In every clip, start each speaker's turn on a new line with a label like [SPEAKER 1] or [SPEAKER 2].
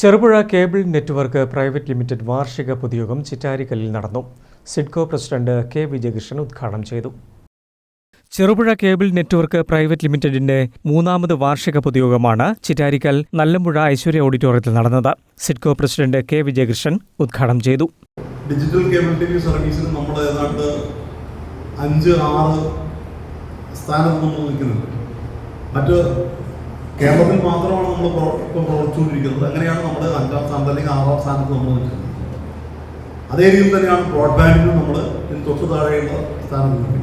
[SPEAKER 1] Cherupuzha cable network private limited വാർഷിക പൊതുയോഗം ചിറ്റാരിക്കലിൽ നടന്നു. സിഡ്കോ പ്രസിഡന്റ് കെ വിജയകൃഷ്ണൻ ഉദ്ഘാടനം ചെയ്തു. ചെറുപുഴ കേബിൾ നെറ്റ്വർക്ക് പ്രൈവറ്റ് ലിമിറ്റഡിന്റെ മൂന്നാമത് വാർഷിക പൊതുയോഗമാണ് ചിറ്റാരിക്കൽ നല്ലമ്പുഴ ഐശ്വര്യ ഓഡിറ്റോറിയത്തിൽ നടന്നത്. സിഡ്കോ പ്രസിഡന്റ് കെ വിജയകൃഷ്ണൻ ഉദ്ഘാടനം ചെയ്തു.
[SPEAKER 2] ഡിജിറ്റൽ കേബിൾ ടി വി സർവീസിൽ നമ്മൾ ഏതാണ്ട് അഞ്ച് ആറ് സ്ഥാനത്ത് മറ്റ് കേരളത്തിൽ മാത്രമാണ് നമ്മൾ ഇപ്പം പ്രവർത്തിച്ചുകൊണ്ടിരിക്കുന്നത്. അങ്ങനെയാണ് നമ്മുടെ അഞ്ചാം സ്ഥാനത്ത് അല്ലെങ്കിൽ ആറാം സ്ഥാനത്ത് നമ്മൾ നിൽക്കുന്നത്. അതേ രീതിയിൽ തന്നെയാണ് ബ്രോഡ്ബാൻഡിന് നമ്മൾ ഇതിന് തൊട്ട് താഴെയുള്ള സ്ഥാനം നിൽക്കുന്നത്.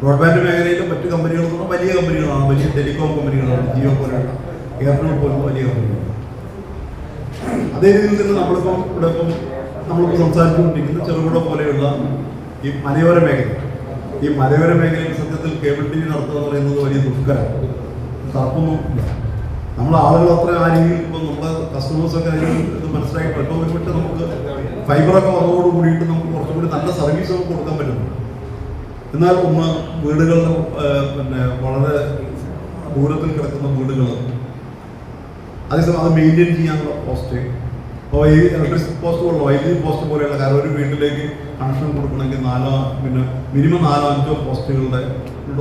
[SPEAKER 2] ബ്രോഡ്ബാൻഡ് മേഖലയിലും മറ്റ് കമ്പനികൾ എന്ന് പറഞ്ഞാൽ വലിയ കമ്പനികളാണ്. വലിയ ടെലികോം കമ്പനികളാണ്. ജിയോ പോലെയുള്ള എയർടെൽ പോലുള്ള വലിയ കമ്പനികളാണ്. അതേ രീതിയിൽ തന്നെ നമ്മളിപ്പം ഇവിടെ ഇപ്പം നമ്മളിപ്പോൾ സംസാരിച്ചുകൊണ്ടിരിക്കുന്ന ചെറുകിട പോലെയുള്ള ഈ മലയോര മേഖല. ഈ മലയോര മേഖലയിൽ സത്യത്തിൽ കേബിൾ ടി വി നടത്തുക എന്ന് പറയുന്നത് വലിയ ദുഷ്കരമാണ്. തർക്കമൊന്നും ഇല്ല. നമ്മൾ ആളുകൾ അത്ര ആ രീതിയിൽ ഇപ്പം നമ്മുടെ കസ്റ്റമേഴ്സൊക്കെ അതിൽ ഇത് മനസ്സിലാക്കി പെട്ടെന്ന് നമുക്ക് ഫൈബറൊക്കെ വന്നതോട് കൂടിയിട്ട് നമുക്ക് കുറച്ചും കൂടി നല്ല സർവീസ് നമുക്ക് കൊടുക്കാൻ പറ്റുന്നുണ്ട് എന്നാൽ ഒന്ന് വീടുകളിൽ പിന്നെ വളരെ ദൂരത്തിൽ കിടക്കുന്ന വീടുകൾ അതേസമയം അത് മെയിന്റെയിൻ ചെയ്യാനുള്ള പോസ്റ്റ് അപ്പോൾ ഈ ഇലക്ട്രിസിറ്റി പോസ്റ്റ് പോലുള്ള വൈദ്യുതി പോസ്റ്റ് പോലെയുള്ള കാരണം ഒരു വീട്ടിലേക്ക് കണക്ഷൻ കൊടുക്കണമെങ്കിൽ നാലോ പിന്നെ മിനിമം നാലോ അഞ്ചോ പോസ്റ്റുകളുടെ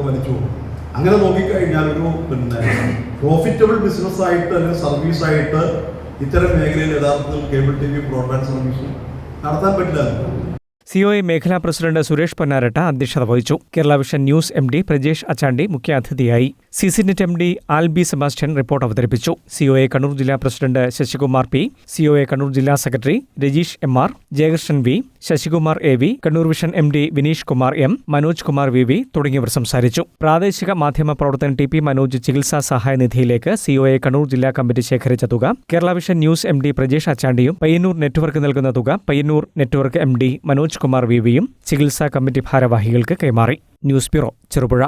[SPEAKER 2] വലിച്ചു പോകും അങ്ങനെ നോക്കിക്കഴിഞ്ഞാൽ ഒരു പിന്നെ പ്രോഫിറ്റബിൾ ബിസിനസ് ആയിട്ട് അല്ലെങ്കിൽ സർവീസ് ആയിട്ട് ഇത്തരം മേഖലയിൽ യഥാർത്ഥത്തിൽ cable T V broadband service നടത്താൻ പറ്റില്ല.
[SPEAKER 1] സിഒഎ മേഖലാ പ്രസിഡന്റ് സുരേഷ് പൊന്നാരട്ട അധ്യക്ഷത വഹിച്ചു. Kerala vision news M D Prajesh Achandi മുഖ്യാതിഥിയായി. CCNet M D Albi Sebastian report അവതരിപ്പിച്ചു. സിഒഎ കണ്ണൂർ ജില്ലാ president Sasikumar P COA Kannur ജില്ലാ secretary Rajeesh M R Jayakrishnan V Sasikumar A V Kannur vision M D Vineesh Kumar M Manoj Kumar V V തുടങ്ങിയവർ സംസാരിച്ചു. പ്രാദേശിക മാധ്യമ പ്രവർത്തകൻ T P Manoj ചികിത്സാ സഹായ നിധിയിലേക്ക് സിഒഎ കണ്ണൂർ ജില്ലാ കമ്മിറ്റി ശേഖരിച്ച തുക Kerala vision news M D Prajesh അച്ചാണ്ടിയും Payyanur network നൽകുന്ന തുക Payyanur network M D Manoj Kumar V വിയും ചികിത്സാ കമ്മിറ്റി ഭാരവാഹികൾക്ക് കൈമാറി. News bureau Cherupuzha.